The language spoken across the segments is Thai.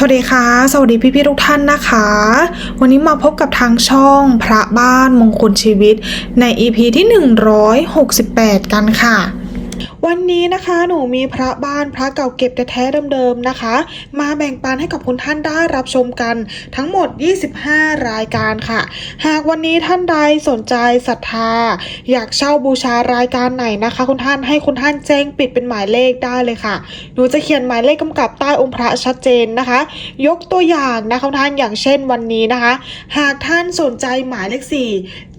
สวัสดีค่ะ สวัสดีพี่พี่ทุกท่านนะคะ วันนี้มาพบกับทางช่องพระบ้านมงคลชีวิต ใน EP ที่ 168 กันค่ะ วันนี้นะคะหนูมีพระบ้านพระเก่าเก็บแท้ๆเดิมๆนะคะ มาแบ่งปันให้กับคุณท่านได้รับชมกันทั้งหมด 25 รายการค่ะ หากวันนี้ท่านใดสนใจศรัทธา อยากเช่าบูชารายการไหนนะคะ คุณท่านให้คุณท่านแจ้งปิดเป็นหมายเลขได้เลยค่ะหนูจะเขียนหมายเลขกำกับใต้องค์พระชัดเจนนะคะ ยกตัวอย่างนะคะคุณท่านอย่างเช่นวันนี้นะคะ หากท่านสนใจหมายเลขสี่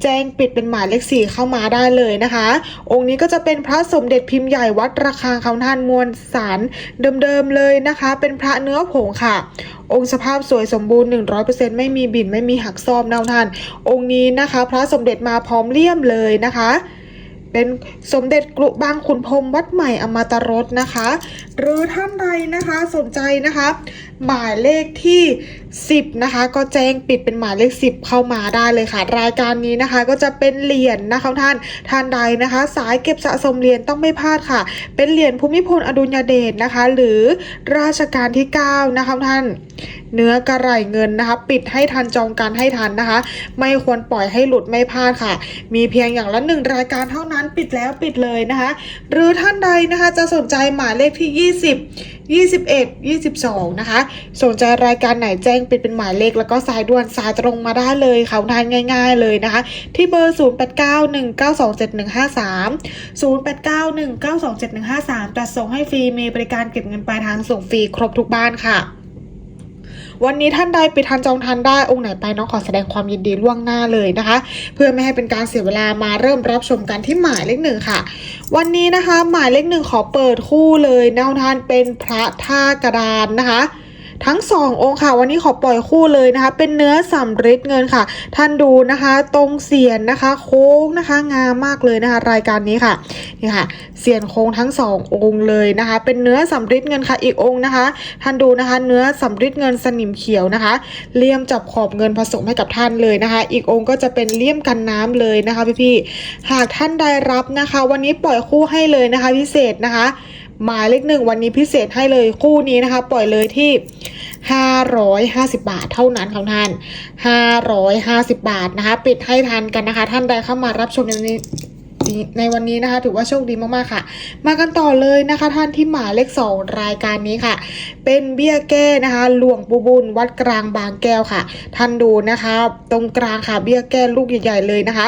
แจ้งปิดเป็นหมายเลขสี่เข้ามาได้เลยนะคะ องค์นี้ก็จะเป็นพระสมเด็จพิมพ์ใหญ่วัดระฆังเขาท่านมวลสารเดิมๆเลยนะคะ เป็นพระเนื้อผงค่ะ องค์สภาพสวยสมบูรณ์ 100%ไม่มีบินไม่มีหักซ่อมนะท่าน องค์นี้นะคะ พระสมเด็จมาพร้อมเลี่ยมเลยนะคะเป็นสมเด็จกรุบางขุนพรหมวัดใหม่อมตรสนะคะ หรือท่านใดนะคะสนใจนะคะ หมายเลขที่ 10นะคะก็แจ้งปิดเป็นหมายเลข 10 เข้ามาได้เลยค่ะ รายการนี้นะคะก็จะเป็นเหรียญนะคะท่านท่านใดนะคะ สายเก็บสะสมเหรียญต้องไม่พลาดค่ะ เป็นเหรียญภูมิพลอดุลยเดชนะคะ หรือราชการที่ 9 นะคะท่าน เนื้อกระไรเงินนะคะ ปิดให้ทันจองการให้ทันนะคะ ไม่ควรปล่อยให้หลุดไม่พลาดค่ะ มีเพียงอย่างละหนึ่งรายการเท่านั้นปิดแล้วปิดเลยนะคะ หรือท่านใดนะคะจะสนใจหมายเลขที่ 20 21 22 นะคะ สนใจรายการไหนแจ้งงปิดเป็นหมายเลขแล้วก็สายด่วนสายตรงมาได้เลยเขาทานง่าย ๆ เลยนะคะ ที่เบอร์ 0891927153 0891927153จัดส่งให้ฟรีมีบริการเก็บเงินปลายทางส่งฟรีครบทุกบ้านค่ะวันนี้ท่านใดปิดทันจองทันได้องค์ไหนไปน้องขอแสดงความยินดีล่วงหน้าเลยนะคะ เพื่อไม่ให้เป็นการเสียเวลามาเริ่มรับชมกันที่หมายเลขหนึ่งค่ะ วันนี้นะคะหมายเลขหนึ่งขอเปิดคู่เลยนะท่านเป็นพระท่ากระดานนะคะ ทั้งสององค์ค่ะ วันนี้ขอปล่อยคู่เลยนะคะ เป็นเนื้อสำริดเงินค่ะ ท่านดูนะคะ ตรงเสียนนะคะ โค้งนะคะ งามมากเลยนะคะ รายการนี้ค่ะนี่ค่ะ เสียนโค้งทั้งสององค์เลยนะคะ เป็นเนื้อสำริดเงินค่ะ อีกองค์นะคะ ท่านดูนะคะ เนื้อสำริดเงินสนิมเขียวนะคะ เลี่ยมจับขอบเงินผสมให้กับท่านเลยนะคะ อีกองค์ก็จะเป็นเลี่ยมกันน้ำเลยนะคะพี่ๆหากท่านใดรับนะคะ วันนี้ปล่อยคู่ให้เลยนะคะ พิเศษนะคะ หมายเลขหนึ่งวันนี้พิเศษให้เลยคู่นี้นะคะ ปล่อยเลยที่ 550 บาทเท่านั้นค่ะท่าน 550 บาทนะคะ ปิดให้ทันกันนะคะ ท่านใดเข้ามารับชมในวันนี้ในวันนี้นะคะ ถือว่าโชคดีมากๆค่ะ มากันต่อเลยนะคะ ท่านที่หมายเลขสองรายการนี้ค่ะ เป็นเบี้ยแก้นะคะหลวงปูบุญวัดกลางบางแก้วค่ะ ท่านดูนะคะ ตรงกลางค่ะเบี้ยแก้ลูกใหญ่ ๆ เลยนะคะ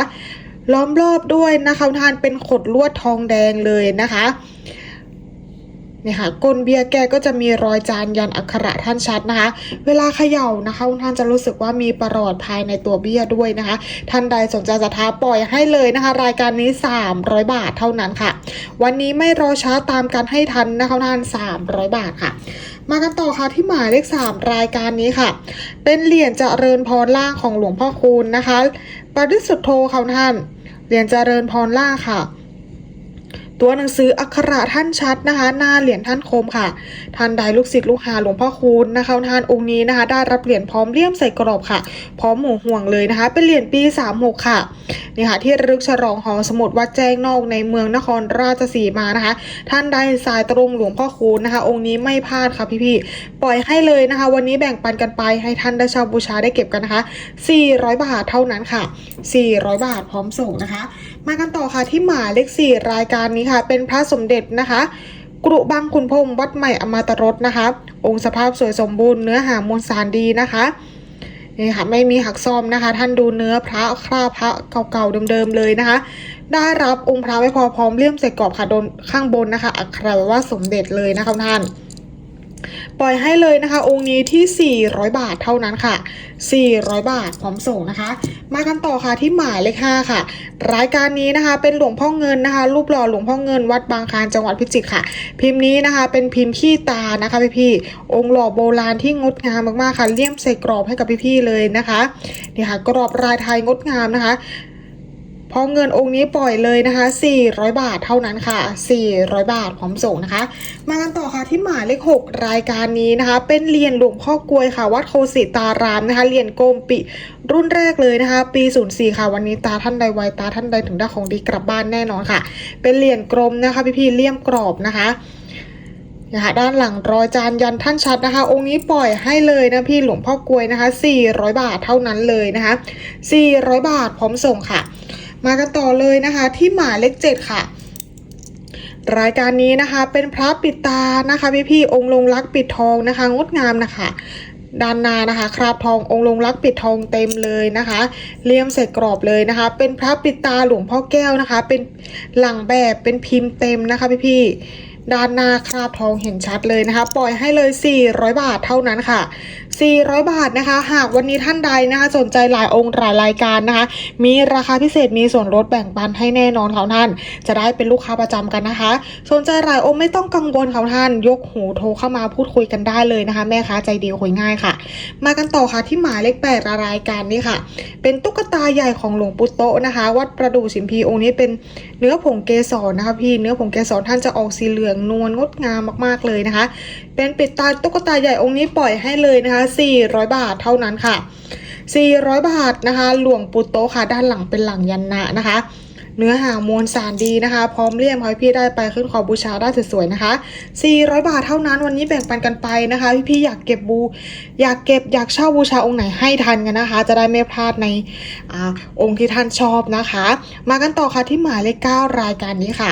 ล้อมรอบด้วยนะคะท่านเป็นขดลวดทองแดงเลยนะคะ นี่ยค่ะก้นเบียร์แกก็จะมีรอยจานยันอักขระท่านชัดนะคะ เวลาเขย่านะคะท่านจะรู้สึกว่ามีประหลอดภายในตัวเบียร์ด้วยนะคะ ท่านใดสนใจจะท้าปล่อยให้เลยนะคะ รายการนี้ 300 บาทเท่านั้นค่ะ วันนี้ไม่รอช้าตามกันให้ทันนะคะท่าน 300 บาทค่ะมากันต่อค่ะที่หมายเลข 3 รายการนี้ค่ะ เป็นเหรียญเจริญพรล่างของหลวงพ่อคูณนะคะปริสุทธโธค่ะท่านเหรียญเจริญพรล่างค่ะ ตัวหนังสืออักขระท่านชัดนะคะ หน้าเหรียญท่านคมค่ะ ท่านใดลูกศิษย์ลูกหาหลวงพ่อคูณนะคะท่านองค์นี้นะคะ ได้รับเหรียญพร้อมเลี่ยมใส่กรอบค่ะ พร้อมหมูห่วงเลยนะคะ เป็นเหรียญปี 36 ค่ะนี่ค่ะ ที่รึกฉลองหอสมุดวัดแจ้งนอกในเมืองนครราชสีมานะคะ ท่านใดสายตรงหลวงพ่อคูณนะคะ องค์นี้ไม่พลาดค่ะพี่ๆปล่อยให้เลยนะคะ วันนี้แบ่งปันกันไปให้ท่านได้ชาวบูชาได้เก็บกันนะคะ 400 บาทเท่านั้นค่ะ 400 บาทพร้อมส่งนะคะ มากันต่อค่ะที่หมายเลขสี่รายการนี้ค่ะ เป็นพระสมเด็จนะคะกรุบางขุนพรหมวัดใหม่อมาตรสนะคะ องค์สภาพสวยสมบูรณ์เนื้อหามวลสารดีนะคะนี่ค่ะไม่มีหักซ่อมนะคะ ท่านดูเนื้อพระคราพระเก่าๆเดิมๆเลยนะคะ ได้รับองค์พระไม่พอพร้อมเลี่ยมใส่กรอบค่ะโดนข้างบนนะคะ อักขระว่าสมเด็จเลยนะคะท่าน ปล่อยให้เลยนะคะ องค์นี้ที่ 400 บาทเท่านั้นค่ะ 400 บาทพร้อมส่งนะคะ มากันต่อค่ะที่หมายเลข5ค่ะ รายการนี้นะคะ เป็นหลวงพ่อเงินนะคะ รูปหล่อหลวงพ่อเงินวัดบางคานจังหวัดพิจิตรค่ะ พิมพ์นี้นะคะ เป็นพิมพ์ขี้ตานะคะพี่ๆองค์หล่อโบราณที่งดงามมากๆค่ะเลี่ยมใส่กรอบให้กับพี่ๆเลยนะคะนี่ค่ะกรอบลายไทยงดงามนะคะ พอเงินองค์นี้ปล่อยเลยนะคะ 400 บาทเท่านั้นค่ะ 400 บาทพร้อมส่งนะคะ มากันต่อค่ะที่หมายเลข 6 รายการนี้นะคะ เป็นเหรียญหลวงพ่อกลวยค่ะ วัดโคสิตารามนะคะเหรียญโกมปิรุ่นแรกเลยนะคะ ปี 04 ค่ะ วันนี้ตาท่านใดไวตาท่านใดถึงได้ของดีกลับบ้านแน่นอนค่ะ เป็นเหรียญกลมนะคะพี่ๆเลี่ยมกรอบนะคะนะคะด้านหลังรอยจานยันท่านชัดนะคะ องค์นี้ปล่อยให้เลยนะพี่หลวงพ่อกลวยนะคะ 400 บาทเท่านั้นเลยนะคะ 400 บาทพร้อมส่งค่ะ มากันต่อเลยนะคะที่หมายเลขเจ็ดค่ะ รายการนี้นะคะเป็นพระปิดตานะคะพี่พี่องค์ลงรักปิดทองนะคะ งดงามนะคะด้านหน้านะคะ คราบทององค์ลงรักปิดทองเต็มเลยนะคะเลี่ยมใส่กรอบเลยนะคะ เป็นพระปิดตาหลวงพ่อแก้วนะคะ เป็นหลังแบบเป็นพิมพ์เต็มนะคะพี่พี่ด้านหน้าคราบทองเห็นชัดเลยนะคะ ปล่อยให้เลย 400 บาทเท่านั้นค่ะ 400 บาทนะคะ หากวันนี้ท่านใดนะคะ สนใจหลายองค์หลายรายการนะคะ มีราคาพิเศษมีส่วนลดแบ่งปันให้แน่นอนค่ะท่าน จะได้เป็นลูกค้าประจำกันนะคะ สนใจหลายองค์ไม่ต้องกังวลค่ะท่าน ยกหูโทรเข้ามาพูดคุยกันได้เลยนะคะ แม่ค้าใจดีคุยง่ายค่ะ มากันต่อค่ะที่หมายเลขแปดรายการนี้ค่ะ เป็นตุ๊กตาใหญ่ของหลวงปู่โตนะคะ วัดประดู่สิมพีองค์นี้เป็นเนื้อผงเกสรนะคะ พี่เนื้อผงเกสรท่านจะออกสีเหลืองนวลงดงามมากๆเลยนะคะ เป็นปิดตาตุ๊กตาใหญ่องค์นี้ปล่อยให้เลยนะคะ400 บาทเท่านั้นค่ะ 400 บาทนะคะ หลวงปูโตค่ะ ด้านหลังเป็นหลังยันนะนะคะ เนื้อหามวลสารดีนะคะ พร้อมเลี่ยมให้พี่ได้ไปขึ้นขอบูชาได้สวยๆนะคะ 400 บาทเท่านั้นวันนี้แบ่งปันกันไปนะคะ พี่ๆอยากเก็บบู อยากเก็บอยากเช่าบูชาองค์ไหนให้ทันกันนะคะ จะได้ไม่พลาดในอองค์ที่ท่านชอบนะคะ มากันต่อค่ะที่หมายเลขเก้ารายการนี้ค่ะ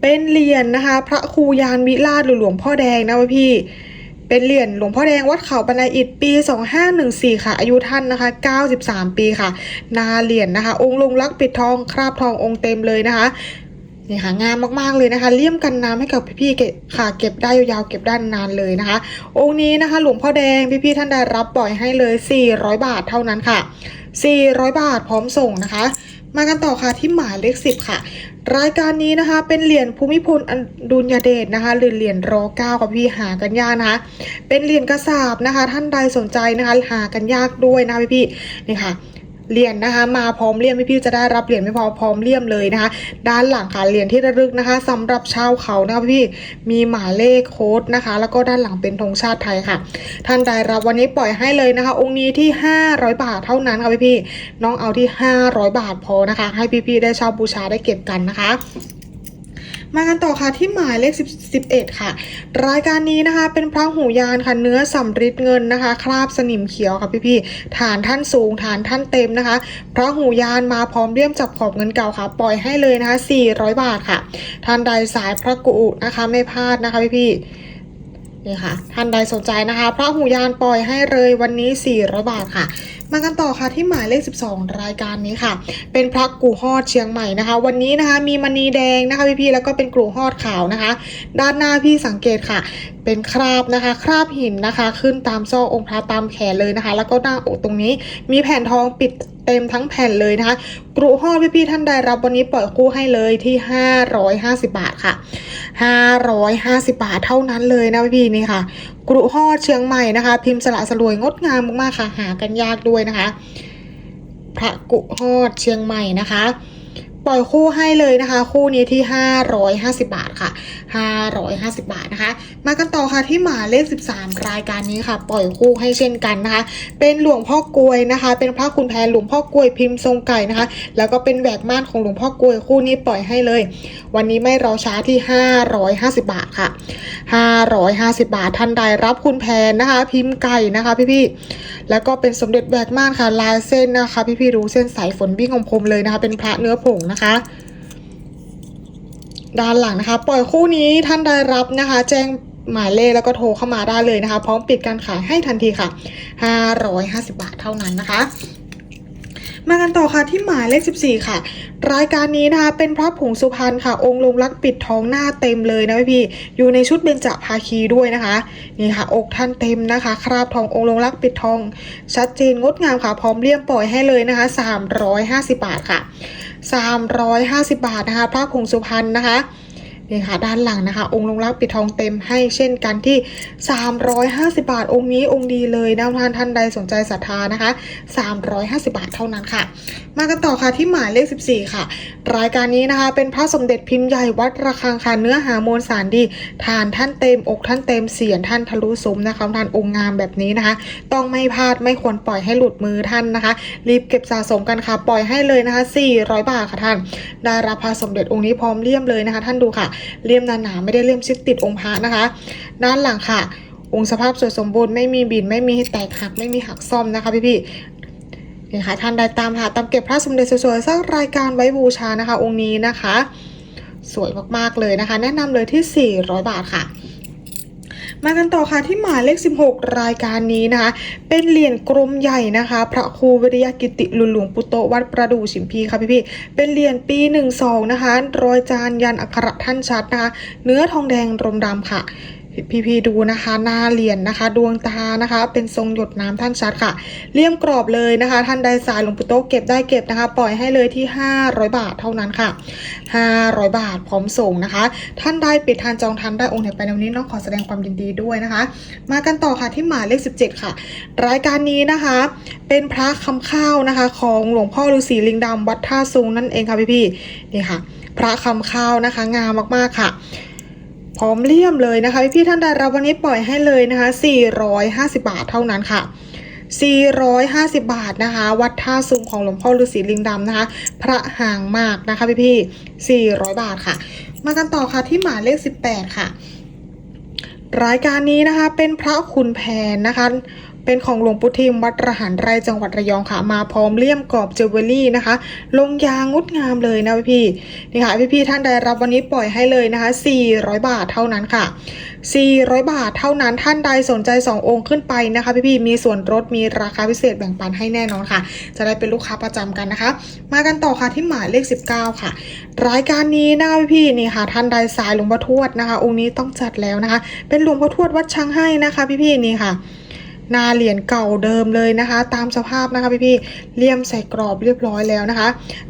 เป็นเหรียญนะคะ พระครูยานวิราชหรือหลวงพ่อแดงนะพี่ เป็นเหรียญหลวงพ่อแดงวัดเขาบันไดอิฐปี 2514 ค่ะ อายุท่านนะคะ 93 ปีค่ะ นาเหรียญนะคะ องค์ลงรักปิดทองคราบทององค์เต็มเลยนะคะนี่ค่ะงามมากๆเลยนะคะเลี่ยมกันน้ำให้กับพี่ๆเก็บค่ะเก็บได้ยาวๆเก็บได้นานเลยนะคะ องค์นี้นะคะ หลวงพ่อแดงพี่ๆท่านใดรับปล่อยให้เลย 400 บาทเท่านั้นค่ะ 400 บาทพร้อมส่งนะคะ มากันต่อค่ะที่หมายเลข10ค่ะ รายการนี้นะคะ เป็นเหรียญภูมิพลอดุลยเดชนะคะ หรือเหรียญรอเก้ากับพี่หากันยากนะคะ เป็นเหรียญกระสาบนะคะ ท่านใดสนใจนะคะ หากันยากด้วยนะพี่พี่ๆนี่ค่ะ เหรียญนะคะมาพร้อมเลี่ยมพี่พี่จะได้รับเหรียญไม่พอพร้อมเลี่ยมเลยนะคะ ด้านหลังค่ะเหรียญที่ระลึกนะคะสำหรับชาวเขานะคะพี่มีหมายเลขโค้ดนะคะ แล้วก็ด้านหลังเป็นธงชาติไทยค่ะ ท่านใดรับวันนี้ปล่อยให้เลยนะคะ องค์นี้ที่ 500 บาทเท่านั้นค่ะพี่พี่น้องเอาที่ 500 บาทพอนะคะ ให้พี่พี่ได้เช่าบูชาได้เก็บกันนะคะ มากันต่อค่ะที่หมายเลข10 11 ค่ะ รายการนี้นะคะ เป็นพระหูยานค่ะเนื้อสำริดเงินนะคะ คราบสนิมเขียวค่ะพี่ๆฐานท่านสูงฐานท่านเต็มนะคะพระหูยานมาพร้อมเลี่ยมจับขอบเงินเก่าค่ะ ปล่อยให้เลยนะคะ 400 บาทค่ะท่านใดสายพระกุนะคะ ไม่พลาดนะคะพี่ๆนี่ค่ะท่านใดสนใจนะคะ พระหูยานปล่อยให้เลยวันนี้400บาทค่ะมากันต่อค่ะที่หมายเลข 12 รายการนี้ค่ะ เป็นพระกูฮอดเชียงใหม่นะคะ วันนี้นะคะมีมณีแดงนะคะพี่ๆแล้วก็เป็นกรูฮอดขาวนะคะ ด้านหน้าพี่สังเกตค่ะ เป็นคราบนะคะ คราบหินนะคะ ขึ้นตามซอกองค์พระตามแขนเลยนะคะ แล้วก็หน้าอกตรงนี้มีแผ่นทองปิดเต็มทั้งแผ่นเลยนะคะกรุฮอดพี่ๆท่านใดรับวันนี้ปล่อยคู่ให้เลยที่ 550 บาทค่ะ 550 บาทเท่านั้นเลยนะพี่ๆนี่ค่ะ กรุฮอดเชียงใหม่นะคะ พิมพ์สละสลวยงดงามมากๆค่ะ หากันยากด้วยนะคะ พระกุฮอดเชียงใหม่นะคะ ปล่อยคู่ให้เลยนะคะ คู่นี้ที่ 550 บาทค่ะ 550 บาทนะคะ มากันต่อค่ะที่หมาเลข 13 รายการนี้ค่ะ ปล่อยคู่ให้เช่นกันนะคะ เป็นหลวงพ่อกลวยนะคะ เป็นพระคุณแผนหลวงพ่อกลวยพิมพ์ทรงไก่นะคะ แล้วก็เป็นแหวกม่านของหลวงพ่อกลวยคู่นี้ปล่อยให้เลย วันนี้ไม่รอช้าที่ 550 บาทค่ะ 550 บาทท่านใดรับคุณแผนนะคะ พิมพ์ไก่นะคะ พี่ๆแล้วก็เป็นสมเด็จแบกม่านค่ะลายเส้นนะคะ พี่ๆรู้เส้นสายฝนวิ่งของผมเลยนะคะ เป็นพระเนื้อผงนะคะด้านหลังนะคะ ปล่อยคู่นี้ท่านใดรับนะคะ แจ้งหมายเลขแล้วก็โทรเข้ามาได้เลยนะคะ พร้อมปิดการขายให้ทันทีค่ะ 550 บาทเท่านั้นนะคะ มากันต่อค่ะที่หมายเลข 14 ค่ะ รายการนี้นะคะเป็นพระผงสุพรรณค่ะ องค์ลงรักปิดทองหน้าเต็มเลยนะพี่ๆอยู่ในชุดเบญจภาคีด้วยนะคะ นี่ค่ะ อกท่านเต็มนะคะ คราบทององค์ลงรักปิดทอง ชัดเจนงดงามค่ะ พร้อมเลี่ยมปล่อยให้เลยนะคะ 350 บาทค่ะ 350 บาทนะคะพระผงสุพรรณนะคะ นี่ค่ะด้านหลังนะคะ องค์ลงรักปิดทองเต็มให้เช่นกันที่ 350 บาท องค์นี้องค์ดีเลยนะท่านท่านใดสนใจศรัทธานะคะ 350 บาทเท่านั้นค่ะ มากันต่อค่ะที่หมายเลข 14 ค่ะ รายการนี้นะคะ เป็นพระสมเด็จพิมพ์ใหญ่วัดระฆังค่ะเนื้อหามวลสารดีฐานท่านเต็มอกท่านเต็มเสียนท่านทะลุซุ้มนะคะท่านองค์งามแบบนี้นะคะ ต้องไม่พลาดไม่ควรปล่อยให้หลุดมือท่านนะคะ รีบเก็บสะสมกันค่ะ ปล่อยให้เลยนะคะ 400 บาทค่ะท่าน ได้รับพระสมเด็จองค์นี้พร้อมเลี่ยมเลยนะคะ ท่านดูค่ะเลี่ยมหนาๆไม่ได้เลี่ยมชิดติดองค์พระนะคะ ด้านหลังค่ะ องค์สภาพสวยสมบูรณ์ไม่มีบินไม่มีแตกหักไม่มีหักซ่อมนะคะพี่ๆนี่ค่ะท่านใดตามหาตามเก็บพระสมเด็จสวยๆสักรายการไว้บูชานะคะ องค์นี้นะคะ สวยมากๆเลยนะคะ แนะนำเลยที่ 400 บาทค่ะ มากันต่อค่ะที่หมายเลข 16 รายการนี้นะคะ เป็นเหรียญกลมใหญ่นะคะ พระครูวิริยกิติหลุนหลวงปุโตวัดประดู่ฉิมพีค่ะพี่พี่เป็นเหรียญปี 12 นะคะรอยจานยันอักขระท่านชัดนะคะ เนื้อทองแดงรมดำค่ะ พี่พีดูนะคะหน้าเหรียญนะคะ ดวงตานะคะ เป็นทรงหยดน้ำท่านชัดค่ะเลี่ยมกรอบเลยนะคะ ท่านใดสายหลวงปู่โต๊ะเก็บได้เก็บนะคะ ปล่อยให้เลยที่ 500 บาทเท่านั้นค่ะ 500 บาทพร้อมส่งนะคะ ท่านได้ปิดทานจองทันได้องค์ไหนไปในวันนี้น้องขอแสดงความยินดีด้วยนะคะ มากันต่อค่ะที่หมายเลข 17 ค่ะ รายการนี้นะคะ เป็นพระคำข้าวนะคะ ของหลวงพ่อฤาษีลิงดำวัดท่าซุงนั่นเองค่ะพี่ๆนี่ค่ะ พระคำข้าวนะคะงามมากๆค่ะ พร้อมเลี่ยมเลยนะคะพี่ท่านใดรับวันนี้ปล่อยให้เลยนะคะ 450 บาทเท่านั้นค่ะ 450 บาทนะคะ วัดท่าซุงของหลวงพ่อฤาษีลิงดำนะคะ พระห่างมากนะคะพี่พี่400 บาทค่ะ มากันต่อค่ะที่หมายเลข 18 ค่ะ รายการนี้นะคะเป็นพระคุณแผนนะคะ เป็นของหลวงปู่ทิมวัดระหันไรจังหวัดระยองค่ะ มาพร้อมเลี่ยมกรอบเจวเวลรี่นะคะ ลงยางงดงามเลยนะพี่นี่ค่ะพี่ๆท่านใดรับวันนี้ปล่อยให้เลยนะคะ 400 บาทเท่านั้นค่ะ 400 บาทเท่านั้นท่านใดสนใจ 2 องค์ขึ้นไปนะคะ พี่ๆมีส่วนลดมีราคาพิเศษแบ่งปันให้แน่นอนค่ะ จะได้เป็นลูกค้าประจำกันนะคะ มากันต่อค่ะที่หมายเลข 19 ค่ะ รายการนี้นะคะพี่นี่ค่ะ ท่านใดสายหลวงพ่อทวดนะคะ องค์นี้ต้องจัดแล้วนะคะ เป็นหลวงพ่อทวดวัดช้างให้นะคะ พี่ๆนี่ค่ะ หนาเหรียญเก่าเดิมเลยนะคะ ตามสภาพนะคะพี่พี่ๆเลี่ยมใส่กรอบเรียบร้อยแล้วนะคะ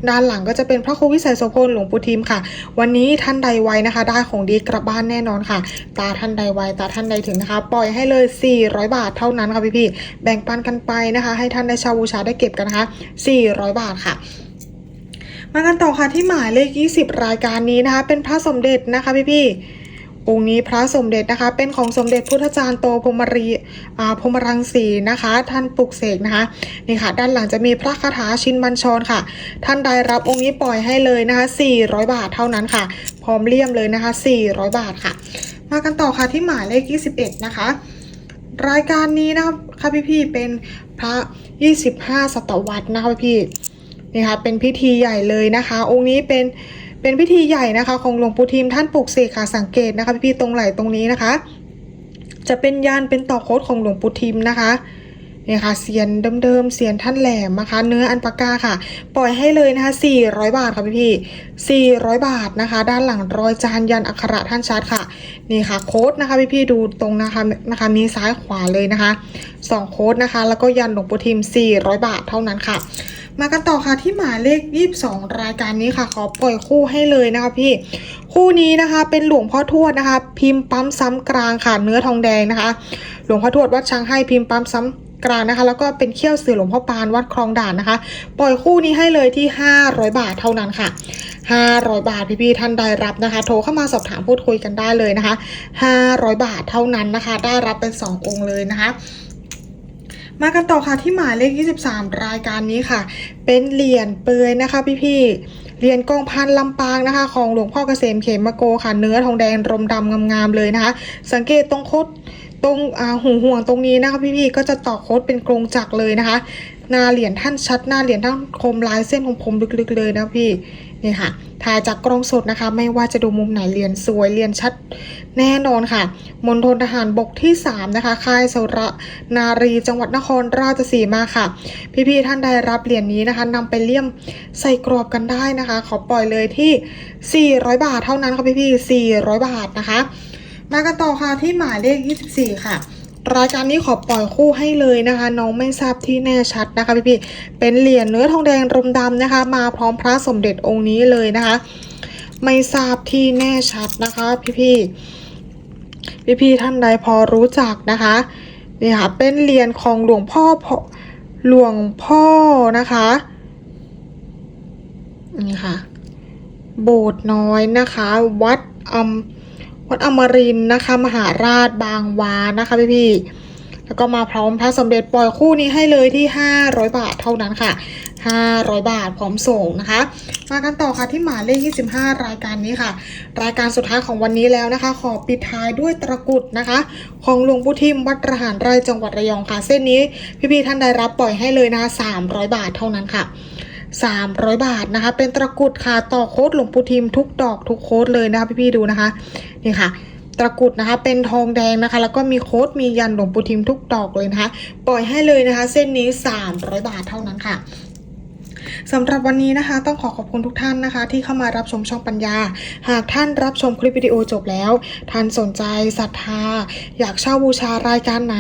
ด้านหลังก็จะเป็นพระครูวิสัยโสพลหลวงปู่ทิมค่ะ วันนี้ท่านใดไวนะคะ ได้ของดีกลับบ้านแน่นอนค่ะ ตาท่านใดไวตาท่านใดถึงนะคะ ปล่อยให้เลย 400 บาทเท่านั้นค่ะพี่พี่ๆแบ่งปันกันไปนะคะ ให้ท่านได้ชาวบูชาได้เก็บกันนะคะ 400 บาทค่ะมากันต่อค่ะที่หมายเลข 20 รายการนี้นะคะ เป็นพระสมเด็จนะคะพี่พี่ๆ องค์นี้พระสมเด็จนะคะ เป็นของสมเด็จพุทธจารย์โตพมรีอ่าพรหมรังสีนะคะ ท่านปลุกเสกนะคะนี่ค่ะ ด้านหลังจะมีพระคาถาชินบัญชรค่ะ ท่านใดรับองค์นี้ปล่อยให้เลยนะคะ 400 บาทเท่านั้นค่ะ พร้อมเลี่ยมเลยนะคะ 400 บาทค่ะ มากันต่อค่ะที่หมายเลข 21 นะคะ รายการนี้นะคะพี่ๆเป็นพระ 25 ศตวรรษนะคะพี่นี่ค่ะเป็นพิธีใหญ่เลยนะคะ องค์นี้เป็น เป็นพิธีใหญ่นะคะของหลวงปู่ทิมท่านปลูกเสกค่ะสังเกตนะคะ พี่ๆตรงไหล่ตรงนี้นะคะ จะเป็นยานเป็นต่อโคดของหลวงปู่ทิมนะคะเนี่ยค่ะเสียนเดิมๆเสียนท่านแหลมนะคะเนื้ออันปากกาค่ะ ปล่อยให้เลยนะคะ 400 บาทค่ะพี่ๆ400 บาทนะคะ ด้านหลังรอยจานยันอักขระท่านชัดค่ะนี่ค่ะโค้ดนะคะพี่ๆดูตรงนะคะนะคะมีซ้ายขวาเลยนะคะสองโค้ดนะคะ แล้วก็ยันหลวงปู่ทิม 400 บาทเท่านั้นค่ะ มากันต่อค่ะที่หมายเลข 22 รายการนี้ค่ะ ขอปล่อยคู่ให้เลยนะคะพี่คู่นี้นะคะเป็นหลวงพ่อทวดนะคะ พิมพ์ปั๊มซ้ำกลางค่ะเนื้อทองแดงนะคะ หลวงพ่อทวดวัดช้างให้พิมพ์ปั๊มซ้ำกลางนะคะ แล้วก็เป็นเขี้ยวเสือหลวงพ่อปานวัดคลองด่านนะคะ ปล่อยคู่นี้ให้เลยที่ 500 บาทเท่านั้นค่ะ 500 บาทพี่ๆท่านใดรับนะคะ โทรเข้ามาสอบถามพูดคุยกันได้เลยนะคะ 500 บาทเท่านั้นนะคะ ได้รับเป็น 2 องค์เลยนะคะ มากันต่อค่ะที่หมายเลข 23 รายการนี้ค่ะ เป็นเหรียญเปลือยนะคะพี่ๆเหรียญกองพันลำปางนะคะ ของหลวงพ่อเกษมเขมโกค่ะ เนื้อทองแดงรมดำงามๆเลยนะคะ สังเกตตรงคดตรงอ่าหูห่วงตรงนี้นะคะพี่ๆก็จะต่อโคดเป็นกรงจักรเลยนะคะ หน้าเหรียญท่านชัดหน้าเหรียญท่านคมลายเส้นของผมลึกๆเลยนะพี่นี่ค่ะถ่ายจากกล้องสดนะคะ ไม่ว่าจะดูมุมไหนเหรียญสวยเหรียญชัด แน่นอนค่ะมณฑลทหารบกที่ 3 นะคะ ค่ายสุระนารีจังหวัดนครราชสีมาค่ะ พี่ๆท่านใดรับเหรียญนี้นะคะนำไปเลี่ยมใส่กรอบกันได้นะคะ ขอปล่อยเลยที่ 400 บาทเท่านั้นค่ะพี่ๆ400 บาทนะคะ มากันต่อค่ะที่หมายเลข 24 ค่ะรายการนี้ขอปล่อยคู่ให้เลยนะคะ น้องไม่ทราบที่แน่ชัดนะคะพี่ๆเป็นเหรียญเนื้อทองแดงรมดำนะคะ มาพร้อมพระสมเด็จองค์นี้เลยนะคะ ไม่ทราบที่แน่ชัดนะคะ พี่ๆ พี่ๆท่านใดพอรู้จักนะคะนี่ค่ะเป็นเหรียญของหลวงพ่อพหลวงพ่อนะคะนี่ค่ะโบสถ์น้อยนะคะ วัดอมวัดอมรินนะคะ มหาราชบางวานะคะพี่ๆ แล้วก็มาพร้อมพระสมเด็จปล่อยคู่นี้ให้เลยที่ 500 บาทเท่านั้นค่ะ 500 บาทพร้อมส่งนะคะ มากันต่อค่ะที่หมายเลข 25 รายการนี้ค่ะ รายการสุดท้ายของวันนี้แล้วนะคะ ขอปิดท้ายด้วยตะกรุดนะคะ ของหลวงปู่ทิมวัดระหารไร่จังหวัดระยองค่ะ เส้นนี้พี่ๆท่านใดรับปล่อยให้เลยนะ300 บาทเท่านั้นค่ะ300 บาทนะคะ เป็นตะกรุดค่ะต่อโค้ดหลวงปู่ทิมทุกดอกทุกโค้ดเลยนะคะพี่ๆดูนะคะนี่ค่ะ ตะกรุดนะคะ เป็นทองแดงนะคะ แล้วก็มีโค้ดมียันหลวงปู่ทิมทุกดอกเลยนะคะ ปล่อยให้เลยนะคะ เส้นนี้ 300 บาทเท่านั้นค่ะ สำหรับวันนี้นะคะ ต้องขอขอบคุณทุกท่านนะคะ ที่เข้ามารับชมช่องปัญญา หากท่านรับชมคลิปวิดีโอจบแล้ว ท่านสนใจศรัทธา อยากเช่าบูชารายการไหน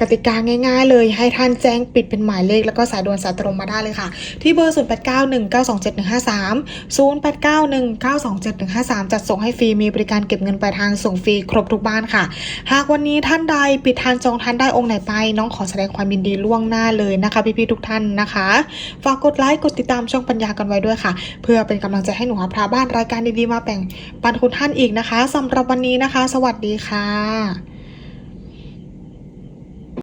กติกาง่ายๆ เลย ให้ท่านแจ้งปิดเป็นหมายเลข แล้วก็สายด่วนสายตรงมาได้เลยค่ะ ที่เบอร์ 0891927153 0891927153 จัดส่งให้ฟรีมีบริการเก็บเงินปลายทางส่งฟรีครบทุกบ้านค่ะ หากวันนี้ท่านใดปิดทานจองท่านได้องค์ไหนไป น้องขอแสดงความยินดีล่วงหน้าเลยนะคะพี่ๆทุกท่านนะคะ ฝากกดไลค์กดติดตามช่องปัญญากันไว้ด้วยค่ะ เพื่อเป็นกำลังใจให้หนูหาพระบ้านรายการดีๆมาแบ่งปันคุณท่านอีกนะคะสำหรับวันนี้นะคะ สวัสดีค่ะ